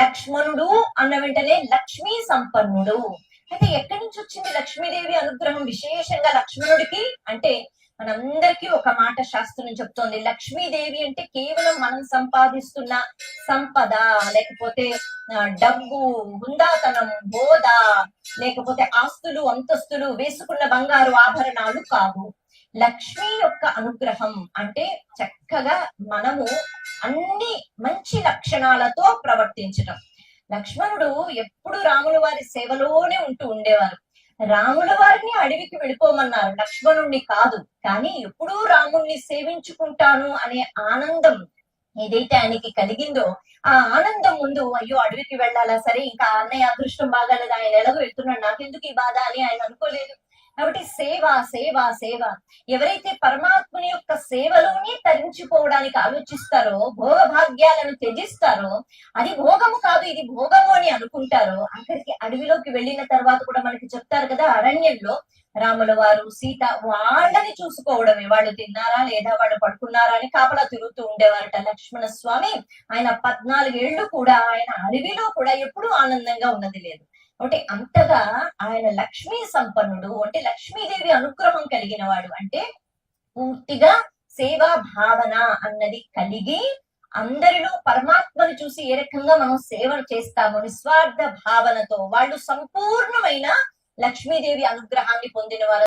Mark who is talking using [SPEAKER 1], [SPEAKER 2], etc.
[SPEAKER 1] లక్ష్మణుడు అన్న వెంటనే లక్ష్మీ సంపన్నుడు. అయితే ఎక్కడి నుంచి వచ్చింది లక్ష్మీదేవి అనుగ్రహం? విశేషంగా లక్ష్మణుడికి? అంటే మనందరికీ ఒక మాట శాస్త్రం చెప్తోంది. లక్ష్మీదేవి అంటే కేవలం మనం సంపాదిస్తున్న సంపద లేకపోతే డబ్బు హుందాతనం బోధ లేకపోతే ఆస్తులు అంతస్తులు వేసుకున్న బంగారు ఆభరణాలు కావు. లక్ష్మి యొక్క అనుగ్రహం అంటే చక్కగా మనము అన్ని మంచి లక్షణాలతో ప్రవర్తించటం. లక్ష్మణుడు ఎప్పుడు రాముల వారి సేవలోనే ఉంటూ ఉండేవారు. రాముల వారిని అడవికి వెళ్ళిపోమన్నారు. లక్ష్మణుణ్ణి కాదు కానీ ఎప్పుడూ రాముణ్ణి సేవించుకుంటాను అనే ఆనందం ఏదైతే ఆయనకి కలిగిందో ఆ ఆనందం ముందు అయ్యో అడవికి వెళ్ళాలా? సరే ఇంకా అన్నయ్య అదృష్టం బాగాలేదు. ఆయన ఎలాగో వెళ్తున్నాడు. నాకెందుకు ఈ బాధ? అని ఆయన అనుకోలేదు. కాబట్టి సేవ సేవ సేవ. ఎవరైతే పరమాత్ముని యొక్క సేవలో తరించిపోవడానికి ఆలోచిస్తారో భోగ భాగ్యాలను త్యజిస్తారో అది భోగము కాదు ఇది భోగము అని అనుకుంటారో అక్కడికి అడవిలోకి వెళ్ళిన తర్వాత కూడా మనకి చెప్తారు కదా అరణ్యంలో రాముల వారు సీత వాళ్ళని చూసుకోవడమే. వాళ్ళు తిన్నారా లేదా? వాళ్ళు పడుకున్నారా అని కాపలా తిరుగుతూ ఉండేవారట లక్ష్మణ స్వామి. ఆయన పద్నాలుగేళ్ళు కూడా ఆయన అడవిలో కూడా ఎప్పుడూ ఆనందంగా ఉన్నది లేదు. అంటే అంతగా ఆయన లక్ష్మీ సంపన్నుడు అంటే లక్ష్మీదేవి అనుగ్రహం కలిగిన వాడు అంటే పూర్తిగా సేవా భావన అన్నది కలిగి అందరిలో పరమాత్మను చూసి ఏ రకంగా మనం సేవలు చేస్తామో నిస్వార్థ భావనతో వాళ్ళు సంపూర్ణమైన లక్ష్మీదేవి అనుగ్రహాన్ని పొందిన వారు